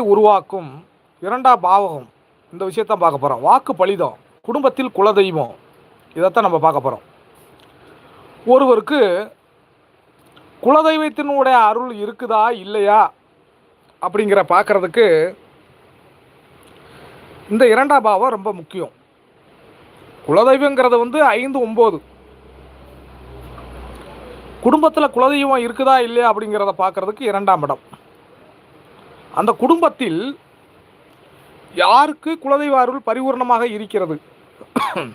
உருவாக்கும் இரண்டாம் பாவகம். இந்த விஷயத்தான் பார்க்க போகிறோம் வாக்கு பலிதம் குடும்பத்தில் குலதெய்வம். இதைத்தான் நம்ம பார்க்க போகிறோம் ஒருவருக்கு குலதெய்வத்தினுடைய அருள் இருக்குதா இல்லையா அப்படிங்கிற பார்க்குறதுக்கு இந்த இரண்டாம் பாவம் ரொம்ப முக்கியம். குலதெய்வங்கிறது வந்து ஐந்து ஒம்பது. குடும்பத்தில் குலதெய்வம் இருக்குதா இல்லையா அப்படிங்கிறத பார்க்குறதுக்கு இரண்டாம் இடம். அந்த குடும்பத்தில் யாருக்கு குலதெய்வ அருள் பரிபூர்ணமாக இருக்கிறது?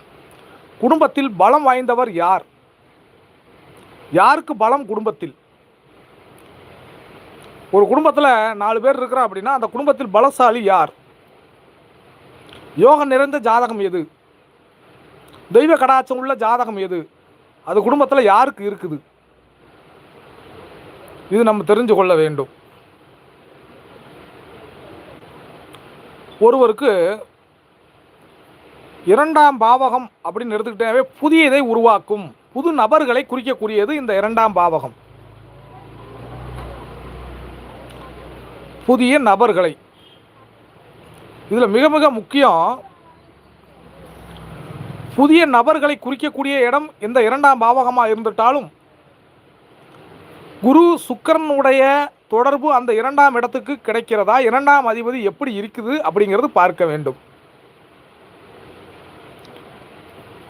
குடும்பத்தில் பலம் வாய்ந்தவர் யார்? யாருக்கு பலம் குடும்பத்தில்? ஒரு குடும்பத்தில் நாலு பேர் இருக்கிறா அப்படின்னா அந்த குடும்பத்தில் பலசாலி யார்? யோகம் நிறைந்த ஜாதகம் எது? தெய்வ கடாச்சம் உள்ள ஜாதகம் எது? அது குடும்பத்தில் யாருக்கு இருக்குது? இது நம்ம தெரிஞ்சு கொள்ள வேண்டும். ஒருவருக்கு இரண்டாம் பாவகம் அப்படின்னு எடுத்துக்கிட்டாவே புதியதை உருவாக்கும். புது நபர்களை குறிக்கக்கூடியது இந்த இரண்டாம் பாவகம். புதிய நபர்களை. இதில் மிக மிக முக்கியம் புதிய நபர்களை குறிக்கக்கூடிய இடம் இந்த இரண்டாம் பாவகமாக இருந்துட்டாலும் குரு சுக்கரனுடைய தொடர்பு அந்த இரண்டாம் இடத்துக்கு கிடைக்கிறதா? இரண்டாம் அதிபதி எப்படி இருக்குது அப்படிங்கிறது பார்க்க வேண்டும்.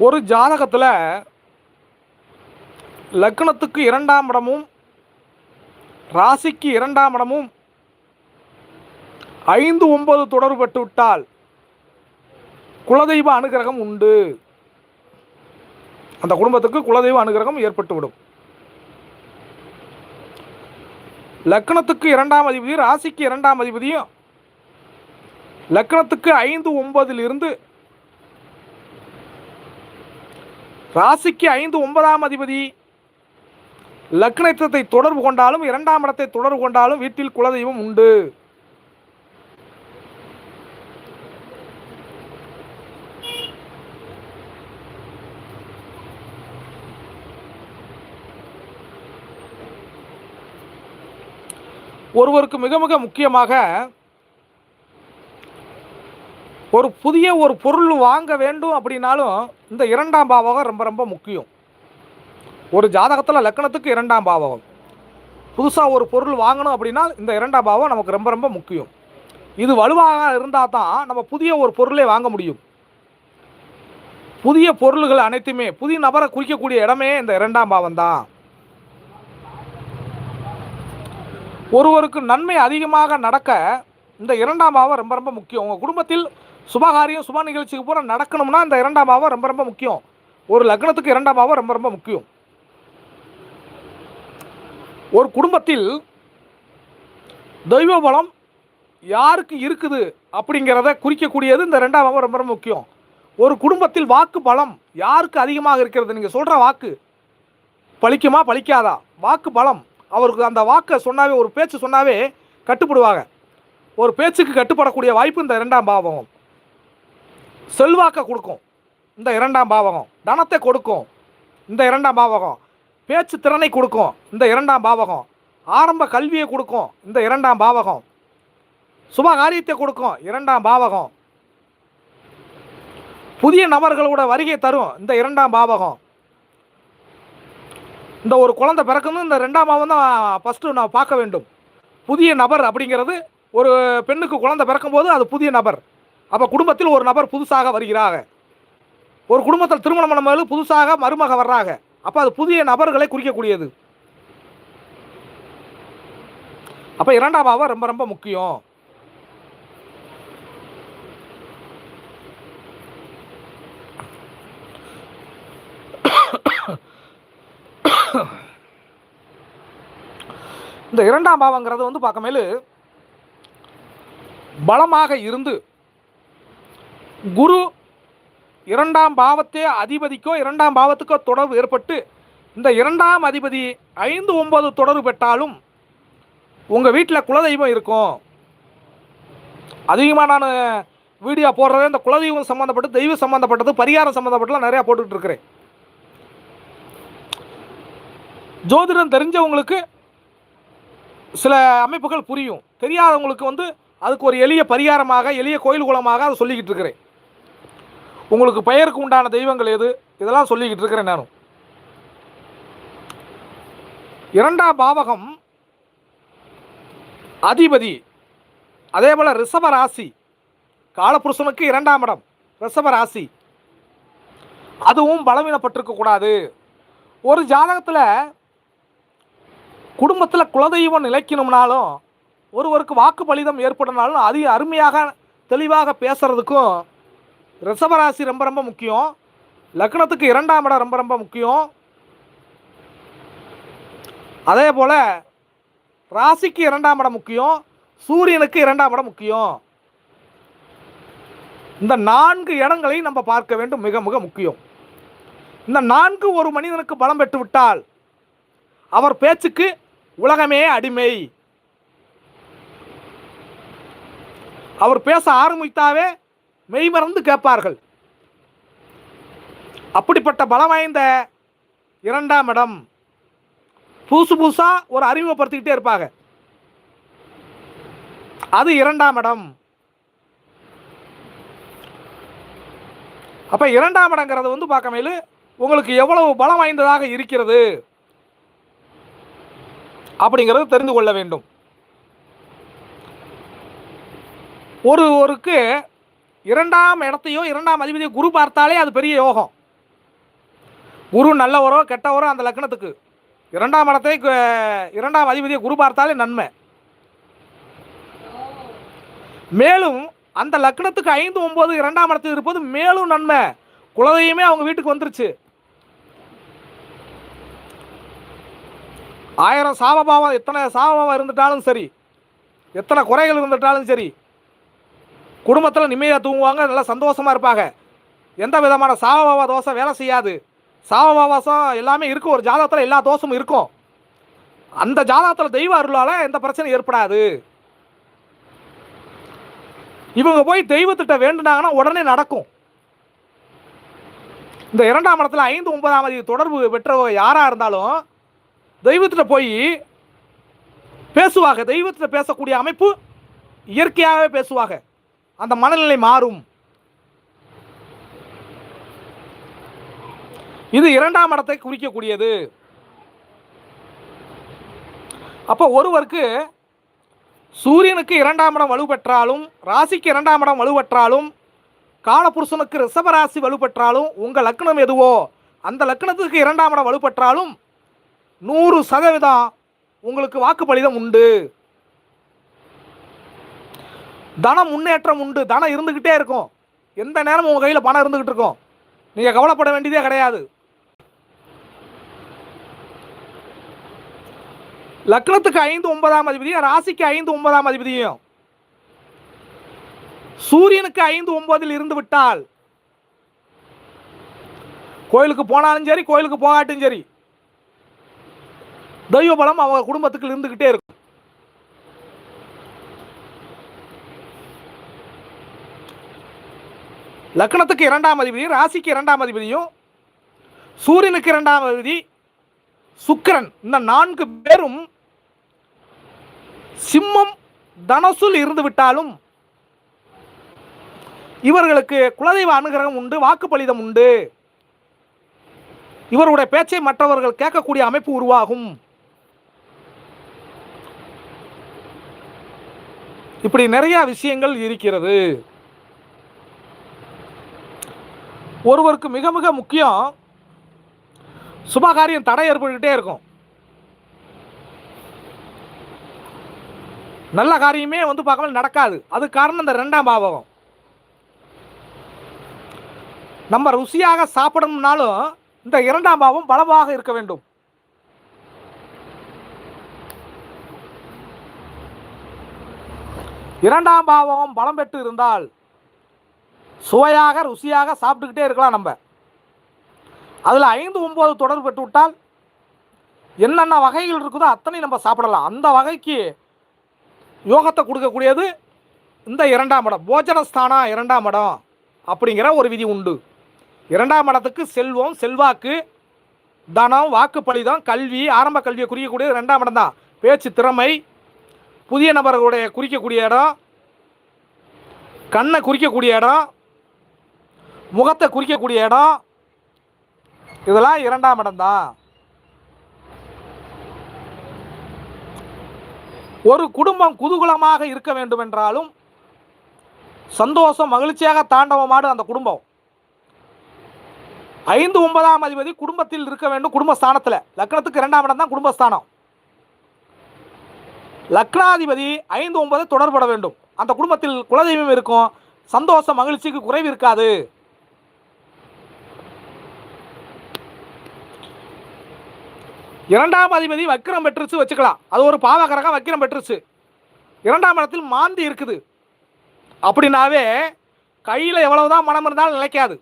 ஒரு ஜாதகத்தில் லக்னத்துக்கு இரண்டாம் இடமும் ராசிக்கு இரண்டாம் இடமும் ஐந்து ஒன்பது தொடர்பட்டு விட்டால் குலதெய்வ அனுகிரகம் உண்டு. அந்த குடும்பத்துக்கு குலதெய்வ அனுகிரகம் ஏற்பட்டுவிடும். லக்னத்துக்கு இரண்டாம் அதிபதி ராசிக்கு இரண்டாம் அதிபதியும் லக்னத்துக்கு ஐந்து ஒன்பதிலிருந்து ராசிக்கு ஐந்து ஒன்பதாம் அதிபதி லக்னத்தை தொடர்பு கொண்டாலும் இரண்டாம் இடத்தை தொடர்பு கொண்டாலும் வீட்டில் குலதெய்வம் உண்டு. ஒருவருக்கு மிக மிக முக்கியமாக ஒரு புதிய ஒரு பொருள் வாங்க வேண்டும் அப்படின்னாலும் இந்த இரண்டாம் பாவகம் ரொம்ப ரொம்ப முக்கியம். ஒரு ஜாதகத்தில் லக்கணத்துக்கு இரண்டாம் பாவகம். புதுசாக ஒரு பொருள் வாங்கணும் அப்படின்னா இந்த இரண்டாம் பாவம் நமக்கு ரொம்ப ரொம்ப முக்கியம். இது வலுவாக இருந்தால் தான் நம்ம புதிய ஒரு பொருளை வாங்க முடியும். புதிய பொருள்கள் அனைத்துமே புதிய நபரை குறிக்கக்கூடிய இடமே இந்த இரண்டாம் பாவம் தான். ஒருவருக்கு நன்மை அதிகமாக நடக்க இந்த இரண்டாம் பாவம் ரொம்ப ரொம்ப முக்கியம். உங்கள் குடும்பத்தில் சுபகாரியம் சுப நிகழ்ச்சிக்கு பூரா நடக்கணும்னா இந்த இரண்டாம் பாவம் ரொம்ப ரொம்ப முக்கியம். ஒரு லக்னத்துக்கு இரண்டாம் பாவம் ரொம்ப ரொம்ப முக்கியம். ஒரு குடும்பத்தில் தெய்வ பலம் யாருக்கு இருக்குது அப்படிங்கிறத குறிக்கக்கூடியது இந்த ரெண்டாம் பாவம் ரொம்ப ரொம்ப முக்கியம். ஒரு குடும்பத்தில் வாக்கு பலம் யாருக்கு அதிகமாக இருக்கிறது? நீங்கள் சொல்கிற வாக்கு பழிக்குமா? பலிக்காதா வாக்கு பலம் அவருக்கு அந்த வாக்கை சொன்னாவே ஒரு பேச்சு சொன்னாவே கட்டுப்படுவாங்க. ஒரு பேச்சுக்கு கட்டுப்படக்கூடிய வாய்ப்பு இந்த இரண்டாம் பாவகம். செல்வாக்கை கொடுக்கும். இந்த இரண்டாம் பாவகம். தனத்தை கொடுக்கும். இந்த இரண்டாம் பாவகம். பேச்சு திறனை கொடுக்கும். இந்த இரண்டாம் பாவகம். ஆரம்ப கல்வியை கொடுக்கும். இந்த இரண்டாம் பாவகம். சுபகாரியத்தை கொடுக்கும். இரண்டாம் பாவகம். புதிய நபர்களோட வருகை தரும். இந்த இரண்டாம் பாவகம். இந்த ஒரு குழந்தை பிறக்கணும் இந்த ரெண்டாம் பாவம் தான் ஃபஸ்ட்டு நான் பார்க்க வேண்டும். புதிய நபர் அப்படிங்கிறது ஒரு பெண்ணுக்கு குழந்தை பிறக்கும்போது அது புதிய நபர். அப்போ குடும்பத்தில் ஒரு நபர் புதுசாக வருகிறாங்க ஒரு குடும்பத்தில் திருமணம் பண்ணும்போது புதுசாக மருமக வர்றாங்க அப்போ அது புதிய நபர்களை குறிக்கக்கூடியது. அப்போ இரண்டாம் பாவம் ரொம்ப ரொம்ப முக்கியம். இந்த இரண்டாம் பாவங்கிறது வந்து பார்க்கமேலு பலமாக இருந்து குரு இரண்டாம் பாவத்தே அதிபதிக்கோ இரண்டாம் பாவத்துக்கோ தொடர்பு ஏற்பட்டு இந்த இரண்டாம் அதிபதி ஐந்து ஒன்பது தொடர்பு பெற்றாலும் உங்கள் வீட்டில் குலதெய்வம் இருக்கும். அதிகமாக நான் வீடியோ போடுறது இந்த குலதெய்வம் சம்மந்தப்பட்டு தெய்வம் சம்மந்தப்பட்டது பரிகாரம் சம்மந்தப்பட்டுலாம் நிறையா போட்டுக்கிட்டு இருக்கிறேன். ஜோதிடம் தெரிஞ்சவங்களுக்கு சில அமைப்புகள் புரியும். தெரியாதவங்களுக்கு வந்து அதுக்கு ஒரு எளிய பரிகாரமாக எளிய கோயில் குலமாக அதை சொல்லிக்கிட்டு இருக்கிறேன். உங்களுக்கு பெயருக்கு உண்டான தெய்வங்கள் எது? இதெல்லாம் சொல்லிக்கிட்டு இருக்கிறேன் நானும் இரண்டாம் பாவகம் அதிபதி அதே போல் ரிஷப ராசி காலபுருஷனுக்கு இரண்டாம் இடம் ரிஷப ராசி. அதுவும் பலவீனப்பட்டிருக்கக்கூடாது. ஒரு ஜாதகத்தில் குடும்பத்தில் குலதெய்வம் நிலைக்கணும்னாலும் ஒருவருக்கு வாக்கு பலிதம் ஏற்படனாலும் அதிக அருமையாக தெளிவாக பேசுகிறதுக்கும் ரிஷபராசி ரொம்ப ரொம்ப முக்கியம். லக்னத்துக்கு இரண்டாம் இடம் ரொம்ப ரொம்ப முக்கியம். அதே போல் ராசிக்கு இரண்டாம் இடம் முக்கியம். சூரியனுக்கு இரண்டாம் இடம் முக்கியம். இந்த நான்கு இடங்களை நம்ம பார்க்க வேண்டும். மிக மிக முக்கியம். இந்த நான்கு ஒரு மனிதனுக்கு பலம் பெற்று விட்டால் அவர் பேச்சுக்கு உலகமே அடிமை. அவர் பேச ஆரம்பித்தாவே மெய்மறந்து கேட்பார்கள். அப்படிப்பட்ட பலம் வாய்ந்த இரண்டாம் இடம். புதுசு புதுசாக ஒரு அறிமுகப்படுத்திக்கிட்டே இருப்பாங்க. அது இரண்டாம் இடம். அப்போ இரண்டாம் இடங்கிறது வந்து பார்க்கமையில் உங்களுக்கு எவ்வளவு பலம் வாய்ந்ததாக இருக்கிறது? அப்படிங்கிறது தெரிந்து கொள்ள வேண்டும். ஒருவருக்கு இரண்டாம் இடத்தையோ இரண்டாம் அதிபதியோ குரு பார்த்தாலே அது பெரிய யோகம். குரு நல்லவரோ கெட்டவரோ அந்த லக்னத்துக்கு. இரண்டாம் இடத்தை இரண்டாம் அதிபதியை குரு பார்த்தாலே நன்மை. மேலும் அந்த லக்னத்துக்கு ஐந்து ஒம்பது இரண்டாம் இடத்தில் இருப்பது மேலும் நன்மை. குலதெய்வமே அவங்க வீட்டுக்கு வந்துருச்சு. ஆயிரம் சாபபாவம் எத்தனை சாபபாவம் இருந்துட்டாலும் சரி எத்தனை குறைகள் இருந்துட்டாலும் சரி குடும்பத்தில் நிம்மதியாக தூங்குவாங்க நல்லா சந்தோஷமாக இருப்பாங்க. எந்த விதமான சாபபாவ தோசை வேலை செய்யாது. சாபபாவாசம் எல்லாமே இருக்கும். ஒரு ஜாதகத்தில் எல்லா தோஷமும் இருக்கும். அந்த ஜாதகத்தில் தெய்வ அருளால் எந்த பிரச்சனையும் ஏற்படாது. இவங்க போய் தெய்வத்திட்ட வேண்டுனாங்கன்னா உடனே நடக்கும். இந்த இரண்டாம் இடத்துல ஐந்து ஒன்பதாம் தேதி தொடர்பு பெற்றவங்க யாராக இருந்தாலும் தெய்வத்திட்ட போய் பேசுவாங்க தெய்வத்திட்ட பேசக்கூடிய அமைப்பு இயற்கையாகவே பேசுவாங்க அந்த மனநிலை மாறும். இது இரண்டாம் இடத்தை குறிக்கக்கூடியது. அப்போ ஒருவருக்கு சூரியனுக்கு இரண்டாம் இடம் வலுப்பெற்றாலும் ராசிக்கு இரண்டாம் இடம் வலுப்பெற்றாலும் காலபுருஷனுக்கு ரிஷபராசி வலுப்பெற்றாலும் உங்கள் லக்னம் எதுவோ அந்த லக்னத்துக்கு இரண்டாம் இடம் வலுப்பெற்றாலும் நூறு சதவீதம் உங்களுக்கு வாக்குப்பளிதம் உண்டு. தன முன்னேற்றம் உண்டு. தனம் இருந்துக்கிட்டே இருக்கும். எந்த நேரமும் உங்கள் கையில் பணம் இருந்துக்கிட்டு இருக்கும். நீங்கள் கவலைப்பட வேண்டியதே கிடையாது. லக்னத்துக்கு ஐந்து ஒன்பதாம் அதிபதியும் ராசிக்கு ஐந்து ஒன்பதாம் அதிபதியும். சூரியனுக்கு ஐந்து ஒன்பதில் இருந்து விட்டால் கோயிலுக்கு போனாலும் சரி கோயிலுக்கு போகாட்டும் சரி தெய்வ பலம் அவங்க குடும்பத்துக்கு இருந்துகிட்டே இருக்கும். லக்னத்துக்கு இரண்டாம் அதிபதியும் ராசிக்கு இரண்டாம் அதிபதியும் சூரியனுக்கு இரண்டாம் அதிபதி சுக்கிரன் இந்த நான்கு பேரும் சிம்மம் தனசுல் இருந்து விட்டாலும் இவர்களுக்கு குலதெய்வ அனுகிரகம் உண்டு வாக்குப்பளிதம் உண்டு. இவருடைய பேச்சை மற்றவர்கள் கேட்கக்கூடிய அமைப்பு உருவாகும். இப்படி நிறையா விஷயங்கள் இருக்கிறது. ஒருவருக்கு மிக மிக முக்கியம் சுபகாரியம் தடை ஏற்பட்டுக்கிட்டே இருக்கும். நல்ல காரியமே வந்து பார்க்காமல் நடக்காது. அது காரணம் இந்த ரெண்டாம் பாவகம். நம்ம ருசியாக சாப்பிடணும்னாலும் இந்த இரண்டாம் பாவம் பலமாக இருக்க வேண்டும். இரண்டாம் பாவம் பலம் பெற்று இருந்தால் சுவையாக ருசியாக சாப்பிட்டுக்கிட்டே இருக்கலாம் நம்ம. அதில் ஐந்து ஒம்பது தொடர்பு பெற்று விட்டால் என்னென்ன வகைகள் இருக்குதோ அத்தனை நம்ம சாப்பிடலாம். அந்த வகைக்கு யோகத்தை கொடுக்கக்கூடியது இந்த இரண்டாம் இடம். போஜனஸ்தானம் இரண்டாம் இடம் அப்படிங்கிற ஒரு விதி உண்டு. இரண்டாம் இடத்துக்கு செல்வம் செல்வாக்கு தனம் வாக்குப்பளிதம் கல்வி ஆரம்ப கல்வியை குறிக்கக்கூடியது ரெண்டாம் இடம் தான். பேச்சு திறமை புதிய நபர்களுடைய குறிக்கக்கூடிய இடம் கண்ணை குறிக்கக்கூடிய இடம் முகத்தை குறிக்கக்கூடிய இடம் இதெல்லாம் இரண்டாம் இடம் தான் ஒரு குடும்பம் குதூகலமாக இருக்க வேண்டும் என்றாலும் சந்தோஷம் மகிழ்ச்சியாக தாண்டவமாடு அந்த குடும்பம். ஐந்து ஒன்பதாம் அதிபதி குடும்பத்தில் இருக்க வேண்டும் குடும்பஸ்தானத்தில். லக்னத்துக்கு இரண்டாம் இடம் தான் குடும்பஸ்தானம். லக்னாதிபதி ஐந்து ஒன்பது தொடர்பட வேண்டும். அந்த குடும்பத்தில் குலதெய்வம் இருக்கும். சந்தோஷம் மகிழ்ச்சிக்கு குறைவு இருக்காது. இரண்டாம் அதிபதி வக்கிரம் பெற்றுச்சு வச்சுக்கலாம். அது ஒரு பாவகரகம் வக்கிரம் பெற்றுச்சு. இரண்டாம் இடத்தில் மாந்தி இருக்குது. அப்படின்னாவே கையில் எவ்வளவுதான் மனம் இருந்தாலும் நிலைக்காது.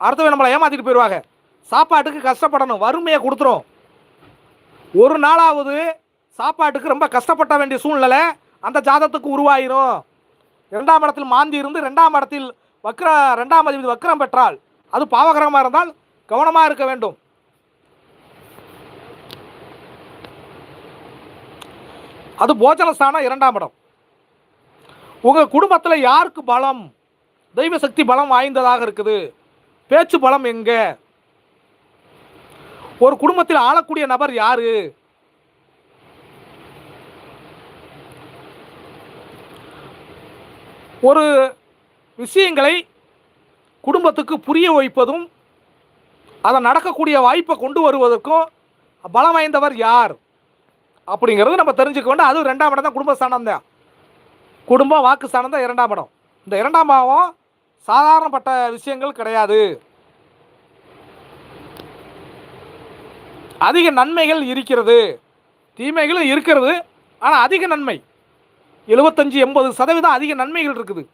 அடுத்தவன் நம்மளை ஏமாற்றிட்டு போயிடுவாங்க. சாப்பாட்டுக்கு கஷ்டப்படணும். வறுமையை கொடுத்துரும். ஒரு நாளாவது சாப்பாட்டுக்கு ரொம்ப கஷ்டப்பட வேண்டிய சூழ்நிலை அந்த ஜாதத்துக்கு உருவாயிரும். இரண்டாம் இடத்தில் மாந்தி இருந்து ரெண்டாம் இடத்தில் வக்ர ரெண்டாம் அதிபதி வக்ரம் பெற்றால் அது பாவகரமாக இருந்தால் கவனமாக இருக்க வேண்டும். அது போஜனஸ்தானம் இரண்டாம் இடம். உங்கள் குடும்பத்தில் யாருக்கு பலம்? தெய்வ சக்தி பலம் வாய்ந்ததாக இருக்குது. பேச்சு பலம் எங்கே? ஒரு குடும்பத்தில் ஆளக்கூடிய நபர் யாரு? ஒரு விஷயங்களை குடும்பத்துக்கு புரிய வைப்பதும் அதை நடக்கக்கூடிய வாய்ப்பை கொண்டு வருவதற்கும் பலம் வாய்ந்தவர் யார்? அப்படிங்கிறது நம்ம தெரிஞ்சுக்க வேண்டும். அதுவும் ரெண்டாம் இடம் தான் குடும்பஸ்தானம் தான். குடும்பம் வாக்கு ஸ்தானம் தான் இரண்டாம் இடம். இந்த இரண்டாம் பாவம் சாதாரணப்பட்ட விஷயங்கள் கிடையாது. அதிக நன்மைகள் இருக்கிறது. தீமைகளும் இருக்கிறது. ஆனால் அதிக நன்மை. எழுபத்தஞ்சு எண்பது சதவீதம் அதிக நன்மைகள் இருக்குது.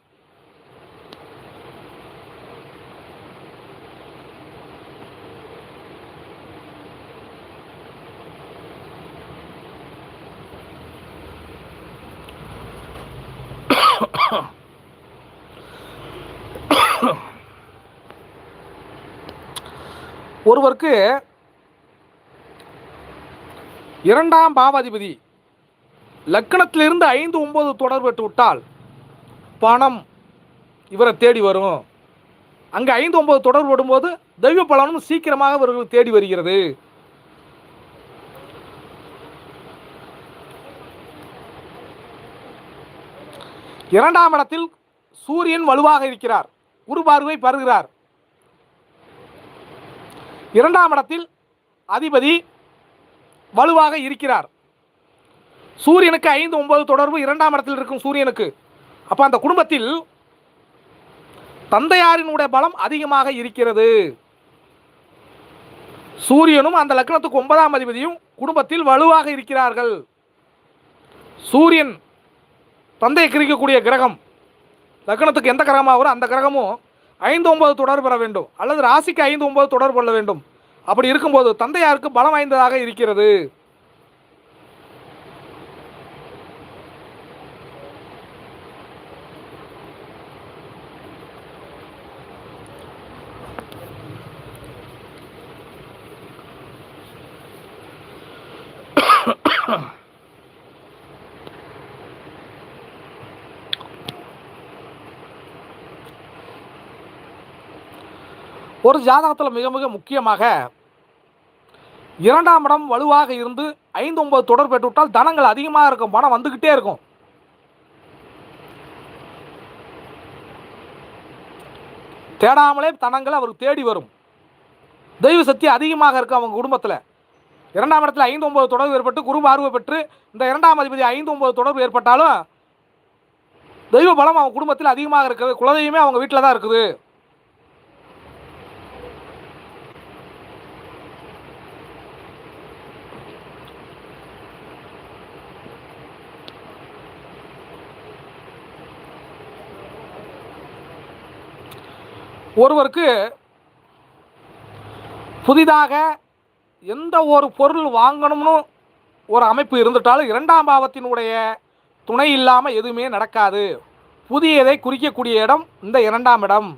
ஒருவருக்கு இரண்டாம் பாவாதிபதி லக்கணத்திலிருந்து ஐந்து ஒன்பது தொடர்பு பெற்று விட்டால் பணம் இவரை தேடி வரும். அங்கே ஐந்து ஒன்பது தொடர்பு விடும்போது தெய்வ பலனும் சீக்கிரமாக இவர்கள் தேடி வருகிறது. இரண்டாம் இடத்தில் சூரியன் வலுவாக இருக்கிறார். குரு பார்வை பருகிறார். இரண்டாம் இடத்தில் அதிபதி வலுவாக இருக்கிறார். சூரியனுக்கு ஐந்து ஒன்பது தொடர்பு இரண்டாம் இடத்தில் இருக்கும் சூரியனுக்கு. அப்போ அந்த குடும்பத்தில் தந்தையாரினுடைய பலம் அதிகமாக இருக்கிறது. சூரியனும் அந்த லக்னத்துக்கு ஒன்பதாம் அதிபதியும் குடும்பத்தில் வலுவாக இருக்கிறார்கள். சூரியன் தந்தையை கிரிக்கக்கூடிய கிரகம். லக்னத்துக்கு எந்த கிரகமாக வரும் அந்த கிரகமும் ஐந்து ஒன்பது தொடர்பு பெற வேண்டும். அல்லது ராசிக்கு ஐந்து ஒன்பது தொடர்பு கொள்ள வேண்டும். அப்படி இருக்கும்போது தந்தையாருக்கு பலம் வாய்ந்ததாக இருக்கிறது. ஒரு ஜாதகத்தில் மிக மிக முக்கியமாக இரண்டாம் இடம் வலுவாக இருந்து ஐந்து ஒன்பது தொடர் பெற்றுவிட்டால் தனங்கள் அதிகமாக இருக்கும். பணம் வந்துக்கிட்டே இருக்கும். தேடாமலே தனங்கள் அவருக்கு தேடி வரும். தெய்வ சக்தி அதிகமாக இருக்கும் அவங்க குடும்பத்தில். இரண்டாம் இடத்துல ஐந்து ஒன்பது தொடர்பு ஏற்பட்டு குரு பார்வை பெற்று இந்த இரண்டாம் அதிபதி ஐந்து ஒன்பது தொடர்பு ஏற்பட்டாலும் தெய்வ பலம் அவங்க குடும்பத்தில் அதிகமாக இருக்குது குலதெய்வமே அவங்க வீட்டில் தான் இருக்குது. ஒருவருக்கு புதிதாக எந்த ஒரு பொருள் வாங்கணும்னு ஒரு அமைப்பு இருந்துட்டாலும் இரண்டாம் பாவத்தினுடைய துணை இல்லாமல் எதுவுமே நடக்காது. புதியதை குறிக்கக்கூடிய இடம் இந்த இரண்டாம் இடம்.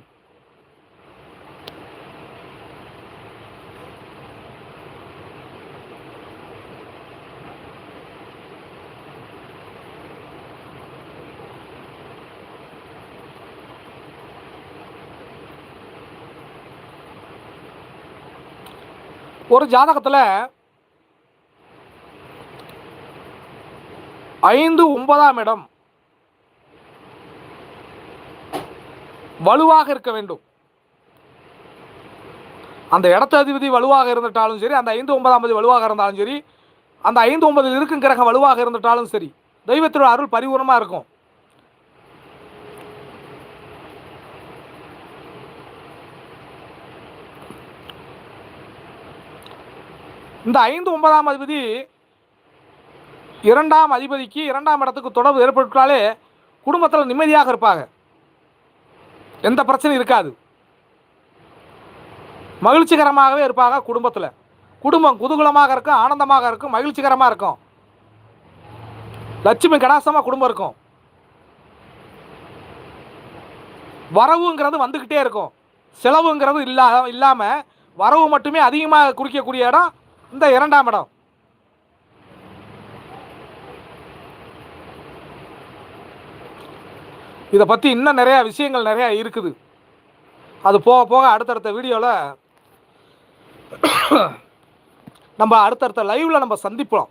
ஒரு ஜாதகத்தில் ஐந்து ஒன்பதாம் இடம் வலுவாக இருக்க வேண்டும். அந்த இடத்த அதிபதி வலுவாக இருந்துட்டாலும் சரி அந்த ஐந்து ஒன்பதாம் அதிபதி வலுவாக இருந்தாலும் சரி அந்த ஐந்து ஒன்பதில் இருக்கும் கிரகம் வலுவாக இருந்துட்டாலும் சரி தெய்வத்தோட அருள் பரிபூர்ணமாக இருக்கும். இந்த ஐந்து ஒன்பதாம் அதிபதி இரண்டாம் அதிபதிக்கு இரண்டாம் இடத்துக்கு தொடர்பு ஏற்பட்டாலே குடும்பத்தில் நிம்மதியாக இருப்பாங்க. எந்த பிரச்சனையும் இருக்காது. மகிழ்ச்சிகரமாகவே இருப்பாங்க குடும்பத்தில். குடும்பம் குதூகலமாக இருக்கும் ஆனந்தமாக இருக்கும் மகிழ்ச்சிகரமாக இருக்கும். லட்சுமி கடாசமாக குடும்பம் இருக்கும். வரவுங்கிறது வந்துக்கிட்டே இருக்கும். செலவுங்கிறது இல்லா இல்லாமல் வரவு மட்டுமே அதிகமாக குறிக்கக்கூடிய இடம் இந்த இரண்டாம் இடம். இதை பற்றி இன்னும் நிறையா விஷயங்கள் நிறையா இருக்குது. அது போக போக அடுத்தடுத்த வீடியோவில் நம்ம அடுத்தடுத்த லைவில் நம்ம சந்திப்போம்.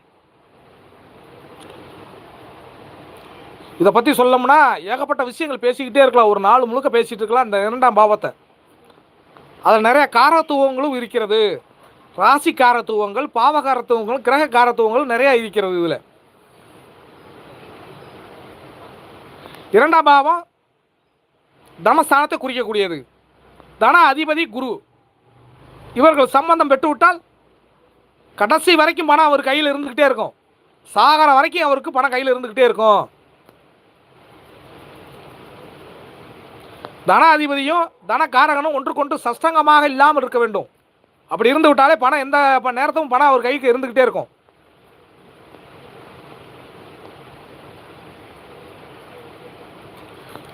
இதை பற்றி சொல்லோம்னா ஏகப்பட்ட விஷயங்கள் பேசிக்கிட்டே இருக்கலாம். ஒரு நாள் முழுக்க பேசிகிட்டு இருக்கலாம். இந்த இரண்டாம் பாவத்தை. அதில் நிறைய காரத்துவங்களும் இருக்கிறது. ராசி காரத்துவங்கள் பாவ கிரக காரத்துவங்கள் நிறையா இருக்கிறது இதில். இரண்டாம் பாவம் தனஸ்தானத்தை குறிக்கக்கூடியது. தன அதிபதி குரு. இவர்கள் சம்பந்தம் பெற்று விட்டால் கடைசி வரைக்கும் பணம் அவர் கையில் இருந்துக்கிட்டே இருக்கும். சாகர வரைக்கும் அவருக்கு பணம் கையில் இருந்துக்கிட்டே இருக்கும். தன அதிபதியும் தனக்காரகனும் ஒன்றுக்கொன்று சஷ்டங்கமாக இல்லாமல் இருக்க வேண்டும். அப்படி இருந்து விட்டாலே பணம் எந்த நேரத்தும் பணம் அவர் கைக்கு இருந்துக்கிட்டே இருக்கும்.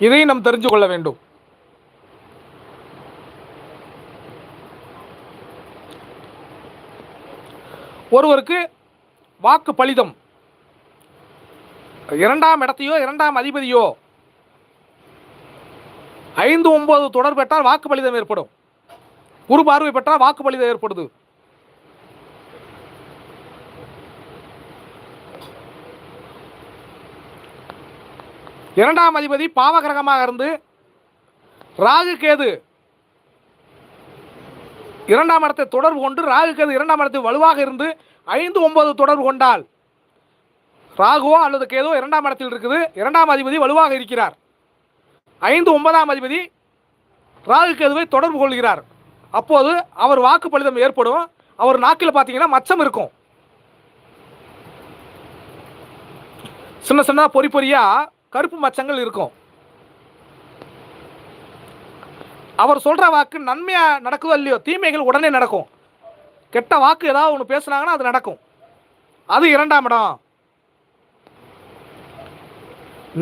இதையும் நாம் தெரிஞ்சு கொள்ள வேண்டும். ஒருவருக்கு வாக்கு பலிதம். இரண்டாம் இடத்தையோ இரண்டாம் அதிபதியோ ஐந்து ஒன்பது தொடர்பெற்றால் வாக்கு பலிதம் ஏற்படும். குரு பார்வை பெற்றால் வாக்கு பலிதம் ஏற்படுது. இரண்டாம் அதிபதி பாவகிரகமாக இருந்து ராகு கேது. இரண்டாம் இடத்தை தொடர்பு கொண்டு ராகு கேது இரண்டாம் இடத்தில் வலுவாக இருந்து ஐந்து ஒன்பது தொடர்பு கொண்டால் ராகுவோ அல்லது கேதோ இரண்டாம் இடத்தில் இருக்குது. இரண்டாம் அதிபதி வலுவாக இருக்கிறார். ஐந்து ஒன்பதாம் அதிபதி ராகு கேதுவை தொடர்பு கொள்கிறார். அப்போது அவர் வாக்கு பலிதம் ஏற்படும். அவர் நாக்கில் பார்த்தீங்கன்னா மச்சம் இருக்கும். சின்ன சின்ன பொறி பொறியா கருப்பு மச்சங்கள் இருக்கும். அவர் சொல்ற வாக்கு நன்மையா நடக்குதோ இல்லையோ தீமைகள் உடனே நடக்கும். கெட்ட வாக்கு ஏதாவது ஒன்று பேசுனாங்கன்னா அது நடக்கும். அது இரண்டாம் இடம்.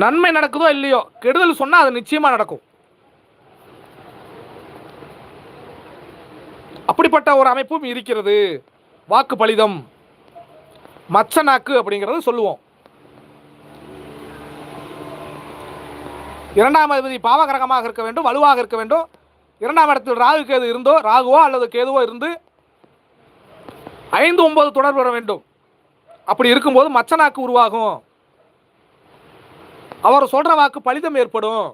நன்மை நடக்குதோ இல்லையோ கெடுதல் சொன்னால் அது நிச்சயமாக நடக்கும். அப்படிப்பட்ட ஒரு அமைப்பும் இருக்கிறது. வாக்கு பலிதம் மச்ச நாக்கு அப்படிங்கிறது சொல்லுவோம். இரண்டாம் அதிபதி பாவகரகமாக இருக்க வேண்டும் வலுவாக இருக்க வேண்டும். இரண்டாம் இடத்தில் ராகு கேது இருந்தோ ராகுவோ அல்லது கேதுவோ இருந்து ஐந்து ஒன்பது தொடர்பு வர வேண்டும். அப்படி இருக்கும்போது மச்ச நாக்கு உருவாகும். அவர் சொல்ற வாக்கு பலிதம் ஏற்படும்.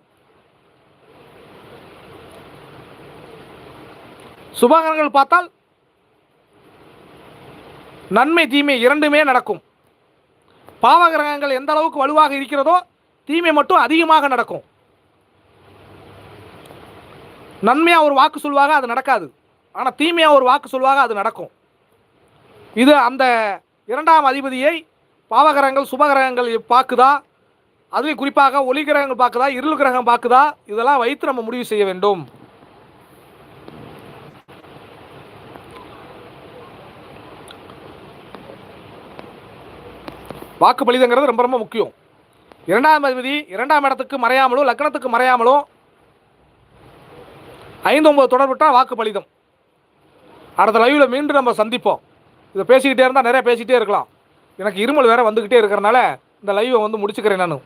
சுபகரங்கள் பார்த்தால் நன்மை தீமை இரண்டுமே நடக்கும். பாவகிரகங்கள் எந்த அளவுக்கு வலுவாக இருக்கிறதோ தீமை மட்டும் அதிகமாக நடக்கும். நன்மையாக ஒரு வாக்கு சொல்லுவாங்க அது நடக்காது. ஆனால் தீமையாக ஒரு வாக்கு சொல்லுவாங்க அது நடக்கும். இது அந்த இரண்டாம் அதிபதியை பாவகிரகங்கள் சுபகிரகங்கள் பார்க்குதா? அதுலேயும் குறிப்பாக ஒளி கிரகங்கள் பார்க்குதா? இருள் கிரகம் பார்க்குதா? இதெல்லாம் வைத்து நம்ம முடிவு செய்ய வேண்டும். வாக்கு பலிதங்கிறது ரொம்ப ரொம்ப முக்கியம். இரண்டாம் அதிபதி இரண்டாம் இடத்துக்கு மறையாமலும் லக்னத்துக்கு மறையாமலும் ஐந்து ஒன்பது தொடர்புட்டால் வாக்கு பலிதம் அடுத்த லைவில் மீண்டும் நம்ம சந்திப்போம். இதை பேசிக்கிட்டே இருந்தால் நிறைய பேசிக்கிட்டே இருக்கலாம். எனக்கு இருமல் வேறு வந்துக்கிட்டே இருக்கிறனால இந்த லைவை வந்து முடிச்சுக்கிறேன் நான்.